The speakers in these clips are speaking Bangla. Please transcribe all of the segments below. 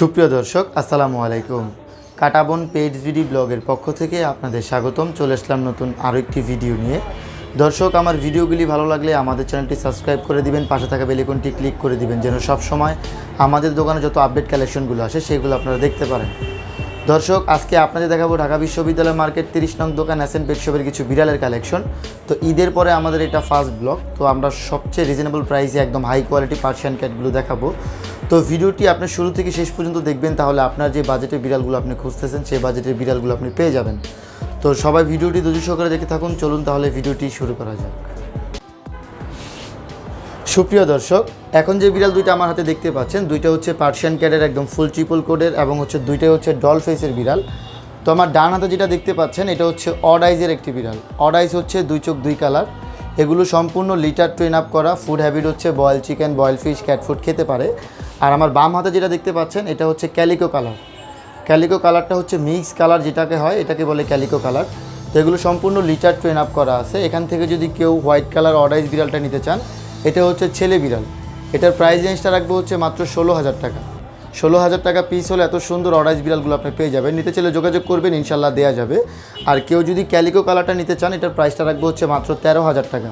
সুপ্রিয় দর্শক, আসসালামু আলাইকুম। কাটাবন পেজ ভিডি ব্লগের পক্ষ থেকে আপনাদের স্বাগতম। চলে আসলাম নতুন আরও একটি ভিডিও নিয়ে। দর্শক, আমার ভিডিওগুলি ভালো লাগলে আমাদের চ্যানেলটি সাবস্ক্রাইব করে দিবেন, পাশে থাকা বেলিকনটি ক্লিক করে দিবেন, যেন সব সময় আমাদের দোকানে যত আপডেট কালেকশনগুলো আসে, সেগুলো আপনারা দেখতে পারেন। দর্শক, আজকে আপনাদের দেখাবো ঢাকা বিশ্ববিদ্যালয় মার্কেট তিরিশ নং দোকান অ্যাসেন পেট শপের কিছু বিড়ালের কালেকশন তো ঈদের পরে আমাদের এটা ফার্স্ট ব্লগ তো আমরা সবচেয়ে রিজনেবল প্রাইসে একদম হাই কোয়ালিটি পার্সিয়ান ক্যাটগুলো দেখাবো। তো ভিডিওটি আপনি শুরু থেকে শেষ পর্যন্ত দেখবেন, তাহলে আপনার যে বাজেটের বিড়ালগুলো আপনি খুঁজতেছেন, সেই বাজেটের বিড়ালগুলো আপনি পেয়ে যাবেন। তো সবাই ভিডিওটি ধৈর্য সহকারে দেখে থাকুন, চলুন তাহলে ভিডিওটি শুরু করা যাক। সুপ্রিয় দর্শক, এখন যে বিড়াল দুইটা আমার হাতে দেখতে পাচ্ছেন, দুইটা হচ্ছে পার্সিয়ান ক্যাটের একদম ফুল ট্রিপল কোডের এবং হচ্ছে দুইটাই হচ্ছে ডল ফেসের বিড়াল। তো আমার ডান হাতে যেটা দেখতে পাচ্ছেন, এটা হচ্ছে অড আইজের একটি বিড়াল। অড আইজ হচ্ছে দুই চোখ, দুই কালার এগুলো সম্পূর্ণ লিটার ট্রেন আপ করা ফুড হ্যাবিট হচ্ছে boil chicken boil fish cat food খেতে পারে। আর আমার বাম হাতে যেটা দেখতে পাচ্ছেন, এটা হচ্ছে ক্যালিকো কালার ক্যালিকো কালারটা হচ্ছে মিক্স কালার যেটাকে হয়, এটাকে বলে ক্যালিকো কালার তো এগুলো সম্পূর্ণ লিটার ট্রেন আপ করা আছে। এখান থেকে যদি কেউ হোয়াইট কালার অডাইজ বিড়ালটা নিতে চান, এটা হচ্ছে ছেলে বিড়াল। এটার প্রাইস রেঞ্জটা রাখব হচ্ছে মাত্র ষোলো হাজার টাকা। ষোলো হাজার টাকা পিস হলে এত সুন্দর অডাইজ বিড়ালগুলো আপনি পেয়ে যাবেন। নিতে চাইলে যোগাযোগ করবেন, ইনশাল্লাহ দেওয়া যাবে। আর কেউ যদি ক্যালিকো কালারটা নিতে চান, এটার প্রাইসটা রাখব হচ্ছে মাত্র তেরো হাজার টাকা।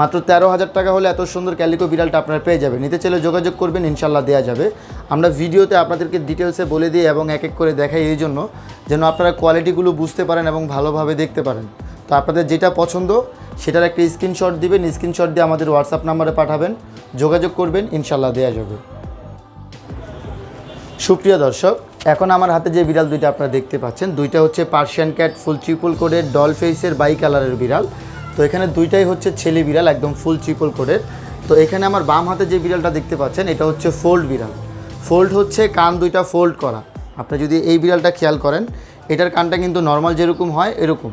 মাত্র তেরো হাজার টাকা হলে এত সুন্দর ক্যালিকো বিড়ালটা আপনারা পেয়ে যাবেন। নিতে চাইলে যোগাযোগ করবেন, ইনশাল্লাহ দেওয়া যাবে। আমরা ভিডিওতে আপনাদেরকে ডিটেলসে বলে দিই এবং এক এক করে দেখাই এই জন্য, যেন আপনারা কোয়ালিটিগুলো বুঝতে পারেন এবং ভালোভাবে দেখতে পারেন। তো আপনাদের যেটা পছন্দ, সেটার একটা স্ক্রিনশট দিবেন, স্ক্রিনশট দিয়ে আমাদের হোয়াটসঅ্যাপ নাম্বারে পাঠাবেন, যোগাযোগ করবেন, ইনশাল্লাহ দেওয়া যাবে। সুপ্রিয় দর্শক, এখন আমার হাতে যে বিড়াল দুইটা আপনারা দেখতে পাচ্ছেন, দুইটা হচ্ছে পার্সিয়ান ক্যাট ফুল ট্রিপল কোডের ডল ফেসের বাই কালারের বিড়াল। তো এখানে দুইটাই হচ্ছে ছেলে বিড়াল, একদম ফুল ট্রিপল কোডের তো এখানে আমার বাম হাতে যে বিড়ালটা দেখতে পাচ্ছেন, এটা হচ্ছে ফোল্ড বিড়াল। ফোল্ড হচ্ছে কান দুইটা ফোল্ড করা। আপনি যদি এই বিড়ালটা খেয়াল করেন, এটার কানটা কিন্তু নর্মাল যেরকম হয়, এরকম।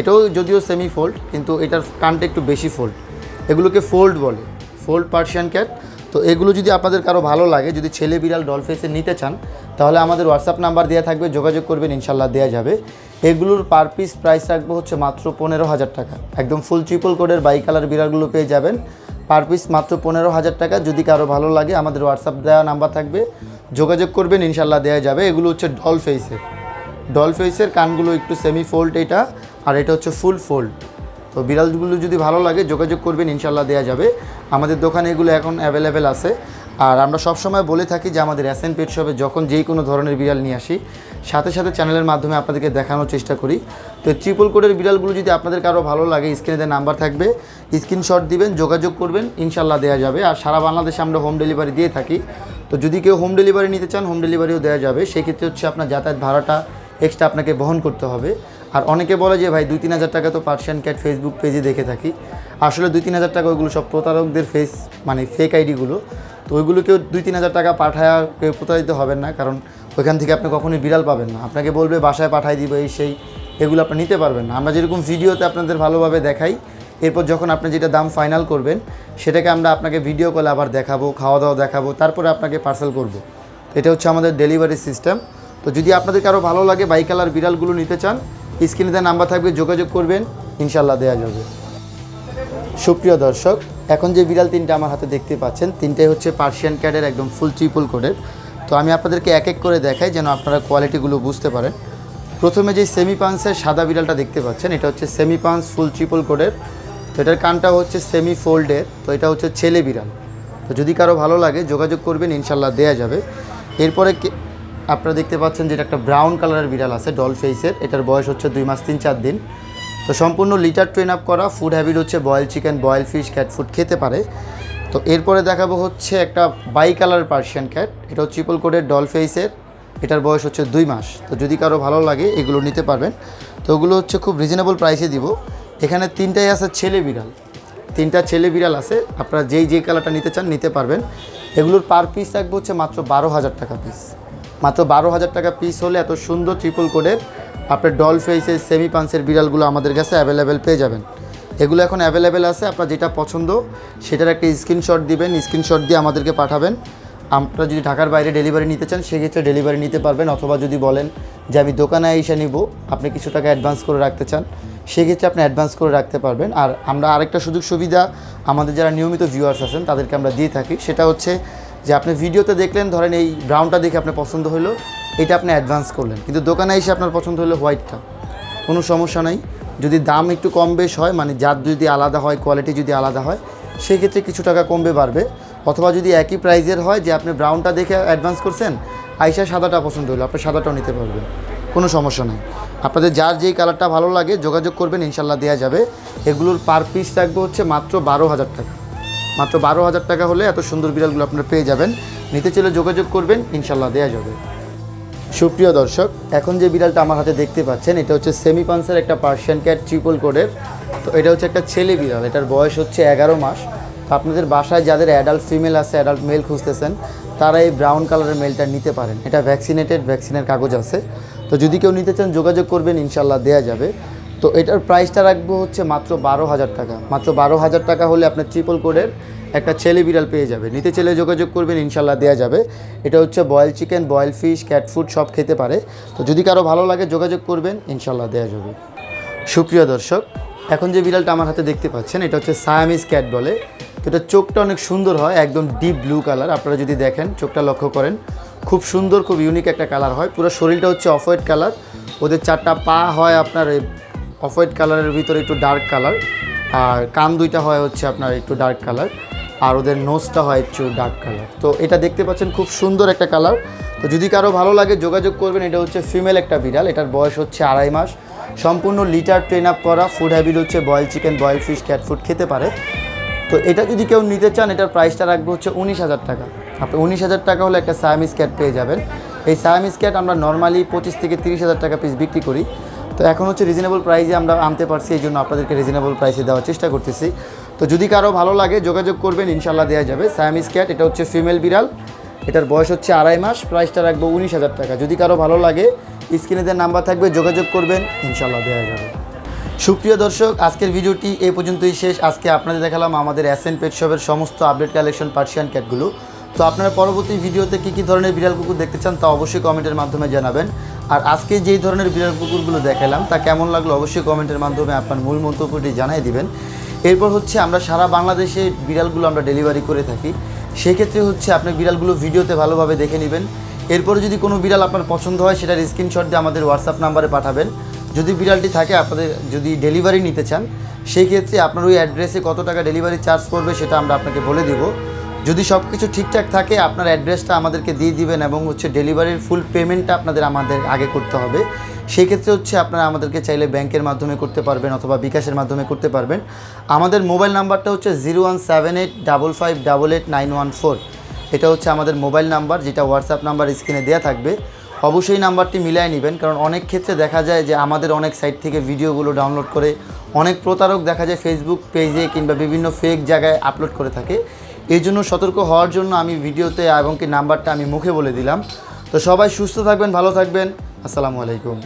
এটাও যদিও সেমি ফোল্ড কিন্তু এটার কানটা একটু বেশি ফোল্ড এগুলোকে ফোল্ড বলে। ফোল্ড পার্সিয়ান ক্যাট তো এগুলো যদি আপনাদের কারও ভালো লাগে, যদি ছেলে বিড়াল ডলফেসে নিতে চান, তাহলে আমাদের হোয়াটসঅ্যাপ নাম্বার দেওয়া থাকবে, যোগাযোগ করবেন, ইনশাল্লাহ দেওয়া যাবে। এগুলোর পার পিস প্রাইস রাখব হচ্ছে মাত্র পনেরো হাজার টাকা। একদম ফুল ট্রিপল কোডের বাই কালার বিড়ালগুলো পেয়ে যাবেন। পার পিস মাত্র পনেরো হাজার টাকা। যদি কারও ভালো লাগে, আমাদের হোয়াটসঅ্যাপ দেওয়া নাম্বার থাকবে। যোগাযোগ করবেন, ইনশাল্লাহ দেওয়া যাবে। এগুলো হচ্ছে ডল ফেসের ডল ফেসের কানগুলো একটু সেমি ফোল্ড এটা, আর এটা হচ্ছে ফুল ফোল্ড তো বিড়ালগুলো যদি ভালো লাগে, যোগাযোগ করবেন, ইনশাল্লাহ দেওয়া যাবে। আমাদের দোকানে এগুলো এখন অ্যাভেলেবেল আছে। আর আমরা সবসময় বলে থাকি যে আমাদের অ্যাসেন পেট শপে যখন যেই কোনো ধরনের বিড়াল নিয়ে আসি, সাথে সাথে চ্যানেলের মাধ্যমে আপনাদেরকে দেখানোর চেষ্টা করি। তো ট্রিপল কোডের বিড়ালগুলো যদি আপনাদের কারও ভালো লাগে স্ক্রিনে নাম্বার থাকবে। স্ক্রিনশট দিবেন, যোগাযোগ করবেন, ইনশাল্লাহ দেওয়া যাবে। আর সারা বাংলাদেশে আমরা হোম ডেলিভারি দিয়ে থাকি। তো যদি কেউ হোম ডেলিভারি নিতে চান হোম ডেলিভারিও দেওয়া যাবে। সেক্ষেত্রে হচ্ছে আপনার যাতায়াত ভাড়াটা এক্সট্রা আপনাকে বহন করতে হবে। আর অনেকে বলে যে, ভাই দুই তিন হাজার টাকা তো পার্সিয়ান ক্যাট ফেসবুক পেজে দেখে থাকি। আসলে দুই তিন হাজার টাকা ওইগুলো সব প্রতারকদের ফেস মানে ফেক আইডিগুলো তো ওইগুলো কেউ দুই তিন হাজার টাকা পাঠায় কেউ প্রতারিত হবেন না, কারণ ওইখান থেকে আপনি কখনোই বিড়াল পাবেন না। আপনাকে বলবে, বাসায় পাঠাই দিবে এই সেই। এগুলো আপনি নিতে পারবেন না। আমরা যেরকম ভিডিওতে আপনাদের ভালোভাবে দেখাই, এরপর যখন আপনি যেটা দাম ফাইনাল করবেন, সেটাকে আমরা আপনাকে ভিডিও কলে আবার দেখাবো খাওয়া দাওয়া দেখাবো, তারপরে আপনাকে পার্সেল করব। এটা হচ্ছে আমাদের ডেলিভারি সিস্টেম তো যদি আপনাদের কারও ভালো লাগে বাই কালার বিড়ালগুলো নিতে চান স্ক্রিনে দেওয়া নাম্বার থাকবে, যোগাযোগ করবেন ইনশাল্লাহ দেওয়া যাবে। সুপ্রিয় দর্শক, এখন যে বিড়াল তিনটা আমার হাতে দেখতে পাচ্ছেন, তিনটাই হচ্ছে পার্সিয়ান ক্যাটের একদম ফুল ট্রিপল কোডের তো আমি আপনাদেরকে এক এক করে দেখাই যেন আপনারা কোয়ালিটিগুলো বুঝতে পারেন। প্রথমে যে সেমি পান্সের সাদা বিড়ালটা দেখতে পাচ্ছেন, এটা হচ্ছে সেমি পান্স ফুল ট্রিপল কোডের তো এটার কানটা হচ্ছে সেমি ফোল্ডের তো এটা হচ্ছে ছেলে বিড়াল। তো যদি কারও ভালো লাগে, যোগাযোগ করবেন ইনশাল্লাহ দেওয়া যাবে। এরপরে আপনারা দেখতে পাচ্ছেন যেটা একটা ব্রাউন কালারের বিড়াল আছে ডল ফেসের এটার বয়স হচ্ছে দুই মাস, তিন, চার দিন। তো সম্পূর্ণ লিটার ট্রেন আপ করা ফুড হ্যাবিট হচ্ছে boil chicken boil fish cat food খেতে পারে। তো এরপরে দেখাবো হচ্ছে একটা বাই কালার পার্সিয়ান ক্যাট এটা হচ্ছে ট্রিপল কোডের ডল ফেসের এটার বয়স হচ্ছে দুই মাস। তো যদি কারও ভালো লাগে, এগুলো নিতে পারবেন। তো ওগুলো হচ্ছে খুব রিজনেবল প্রাইসে দিব। এখানে তিনটাই আছে ছেলে বিড়াল। তিনটা ছেলে বিড়াল আছে, আপনারা যেই যেই কালারটা নিতে চান, নিতে পারবেন। এগুলোর পার পিস থাকবে হচ্ছে মাত্র বারো হাজার টাকা পিস মাত্র বারো হাজার টাকা পিস হলে এত সুন্দর ট্রিপল কোডের আপনার ডল ফেসের সেমি পান্সের বিড়ালগুলো আমাদের কাছে অ্যাভেলেবেল পেয়ে যাবেন। এগুলো এখন অ্যাভেলেবেল আছে, আপনার যেটা পছন্দ সেটার একটা স্ক্রিনশট দিবেন স্ক্রিনশট দিয়ে আমাদেরকে পাঠাবেন। আপনারা যদি ঢাকার বাইরে ডেলিভারি নিতে চান, সেক্ষেত্রে ডেলিভারি নিতে পারবেন, অথবা যদি বলেন যে আমি দোকানে এসে নিব, আপনি কিছু টাকা অ্যাডভান্স করে রাখতে চান, সেক্ষেত্রে আপনি অ্যাডভান্স করে রাখতে পারবেন। আর আমরা আরেকটা সুযোগ সুবিধা, আমাদের যারা নিয়মিত ভিউয়ার্স আছেন, তাদেরকে আমরা দিয়ে থাকি, সেটা হচ্ছে যে আপনি ভিডিওতে দেখলেন, ধরেন এই ব্রাউনটা দেখে আপনার পছন্দ হলো, এটা আপনি অ্যাডভান্স করলেন। কিন্তু দোকানে এসে আপনার পছন্দ হলো হোয়াইটটা কোনো সমস্যা নাই। যদি দাম একটু কম বেশ হয় মানে জাত যদি আলাদা হয় কোয়ালিটি যদি আলাদা হয় সেক্ষেত্রে কিছু টাকা কমবে, বাড়বে। অথবা যদি একই প্রাইজের হয়, যে আপনি ব্রাউনটা দেখে অ্যাডভান্স করছেন আইসা সাদাটা পছন্দ হলো, আপনি সাদাটাও নিতে পারবেন। কোনো সমস্যা নেই। আপনাদের যার যেই কালারটা ভালো লাগে, যোগাযোগ করবেন, ইনশাল্লাহ দেওয়া যাবে। এগুলোর পার পিস থাকবে হচ্ছে মাত্র বারো হাজার টাকা। মাত্র বারো হাজার টাকা হলে এত সুন্দর বিড়ালগুলো আপনারা পেয়ে যাবেন। নিতে চলে যোগাযোগ করবেন, ইনশাল্লাহ দেওয়া যাবে। সুপ্রিয় দর্শক, এখন যে বিড়ালটা আমার হাতে দেখতে পাচ্ছেন, এটা হচ্ছে সেমি পান্সের, একটা পার্সিয়ান ক্যাট ট্রিপল কোডের। তো এটা হচ্ছে একটা ছেলে বিড়াল, এটার বয়স হচ্ছে এগারো মাস। তো আপনাদের বাসায় যাদের অ্যাডাল্ট ফিমেল আছে অ্যাডাল্ট মেল খুঁজতেছেন, তারা এই ব্রাউন কালারের মেলটা নিতে পারেন। এটা ভ্যাকসিনেটেড ভ্যাকসিনের কাগজ আছে। তো যদি কেউ নিতে চান, যোগাযোগ করবেন, ইনশাল্লাহ দেওয়া যাবে। তো এটার প্রাইসটা রাখব হচ্ছে মাত্র বারো হাজার টাকা। মাত্র বারো হাজার টাকা হলে আপনার ট্রিপল কোডের একটা ছেলে বিড়াল পেয়ে যাবে। নিতে ছেলে যোগাযোগ করবেন ইনশাল্লাহ দেওয়া যাবে। এটা হচ্ছে boil chicken boil fish cat food সব খেতে পারে। তো যদি কারও ভালো লাগে যোগাযোগ করবেন ইনশাল্লাহ দেওয়া যাবে। সুপ্রিয় দর্শক, এখন যে বিড়ালটা আমার হাতে দেখতে পাচ্ছেন, এটা হচ্ছে সায়ামিস ক্যাট বলে। তো এটা চোখটা অনেক সুন্দর হয়, একদম ডিপ ব্লু কালার আপনারা যদি দেখেন, চোখটা লক্ষ্য করেন, খুব সুন্দর, খুব ইউনিক একটা কালার হয়। পুরো শরীরটা হচ্ছে অফ হোয়াইট কালার ওদের চারটা পা হয় আপনার অফ হোয়াইট কালারের ভিতরে একটু ডার্ক কালার আর কান দুইটা হয় হচ্ছে আপনার একটু ডার্ক কালার আর ওদের নোজটা হয় একটু ডার্ক কালার তো এটা দেখতে পাচ্ছেন খুব সুন্দর একটা কালার তো যদি কারও ভালো লাগে যোগাযোগ করবেন, এটা হচ্ছে ফিমেল একটা বিড়াল, এটার বয়স হচ্ছে আড়াই মাস। সম্পূর্ণ লিটার ট্রেন আপ করা ফুড হ্যাবিট হচ্ছে boil chicken boil fish cat food খেতে পারে। তো এটা যদি কেউ নিতে চান, এটার প্রাইসটা রাখব হচ্ছে উনিশ হাজার টাকা। আপনি উনিশ হাজার টাকা হলে একটা সায়ামিস ক্যাট পেয়ে যাবেন। এই সায়ামিস ক্যাট আমরা নর্মালি পঁচিশ থেকে তিরিশ হাজার টাকা পিস বিক্রি করি। তো এখন হচ্ছে রিজনেবল প্রাইসে আমরা আনতে পারছি, এই জন্য আপনাদেরকে রিজনেবল প্রাইসে দেওয়ার চেষ্টা করতেছি। তো যদি কারও ভালো লাগে, যোগাযোগ করবেন ইনশাল্লাহ দেওয়া যাবে। সায়ামিস ক্যাট এটা হচ্ছে ফিমেল বিড়াল। এটার বয়স হচ্ছে আড়াই মাস প্রাইসটা রাখব উনিশ হাজার টাকা। যদি কারও ভালো লাগে স্ক্রিনে দেওয়ার নাম্বার থাকবে, যোগাযোগ করবেন ইনশাল্লাহ দেওয়া যাবে। সুপ্রিয় দর্শক, আজকের ভিডিওটি এ পর্যন্তই শেষ। আজকে আপনাদের দেখালাম আমাদের অ্যাসেন পেট শপের সমস্ত আপডেট কালেকশন পার্সিয়ান ক্যাটগুলো তো আপনারা পরবর্তী ভিডিওতে কী কী ধরনের বিড়াল কুকুর দেখতে চান তা অবশ্যই কমেন্টের মাধ্যমে জানাবেন। আর আজকে যেই ধরনের বিড়াল কুকুরগুলো দেখালাম, তা কেমন লাগল অবশ্যই কমেন্টের মাধ্যমে আপনার মূল মন্তব্যটি জানিয়ে দিবেন। এরপর হচ্ছে আমরা সারা বাংলাদেশে বিড়ালগুলো আমরা ডেলিভারি করে থাকি। সেক্ষেত্রে হচ্ছে আপনি বিড়ালগুলো ভিডিওতে ভালোভাবে দেখে নেবেন। এরপরে যদি কোনো বিড়াল আপনার পছন্দ হয়, সেটার স্ক্রিনশট দিয়ে আমাদের হোয়াটসঅ্যাপ নাম্বারে পাঠাবেন। যদি বিড়ালটি থাকে, আপনাদের যদি ডেলিভারি নিতে চান সেই ক্ষেত্রে আপনার ওই অ্যাড্রেসে কত টাকা ডেলিভারি চার্জ পড়বে, সেটা আমরা আপনাকে বলে দিব। যদি সব কিছু ঠিকঠাক থাকে, আপনার অ্যাড্রেসটা আমাদেরকে দিয়ে দিবেন এবং হচ্ছে ডেলিভারির ফুল পেমেন্টটা আপনাদের আমাদের আগে করতে হবে। সেই ক্ষেত্রে হচ্ছে আপনারা আমাদেরকে চাইলে ব্যাংকের মাধ্যমে করতে পারবেন অথবা বিকাশের মাধ্যমে করতে পারবেন। আমাদের মোবাইল নাম্বারটা হচ্ছে zero one seven eight double five double eight nine one four. এটা হচ্ছে আমাদের মোবাইল নাম্বার, যেটা হোয়াটসঅ্যাপ নাম্বার স্ক্রিনে দেওয়া থাকবে। অবশ্যই নাম্বারটি মিলিয়ে নেবেন, কারণ অনেক ক্ষেত্রে দেখা যায় যে আমাদের অনেক সাইট থেকে ভিডিওগুলো ডাউনলোড করে অনেক প্রতারক দেখা যায় ফেসবুক পেজে কিংবা বিভিন্ন ফেক জায়গায় আপলোড করে থাকে। এই জন্য সতর্ক হওয়ার জন্য আমি ভিডিওতে এবং কি নাম্বারটা আমি মুখে বলে দিলাম। তো সবাই সুস্থ থাকবেন, ভালো থাকবেন। আসসালামু আলাইকুম।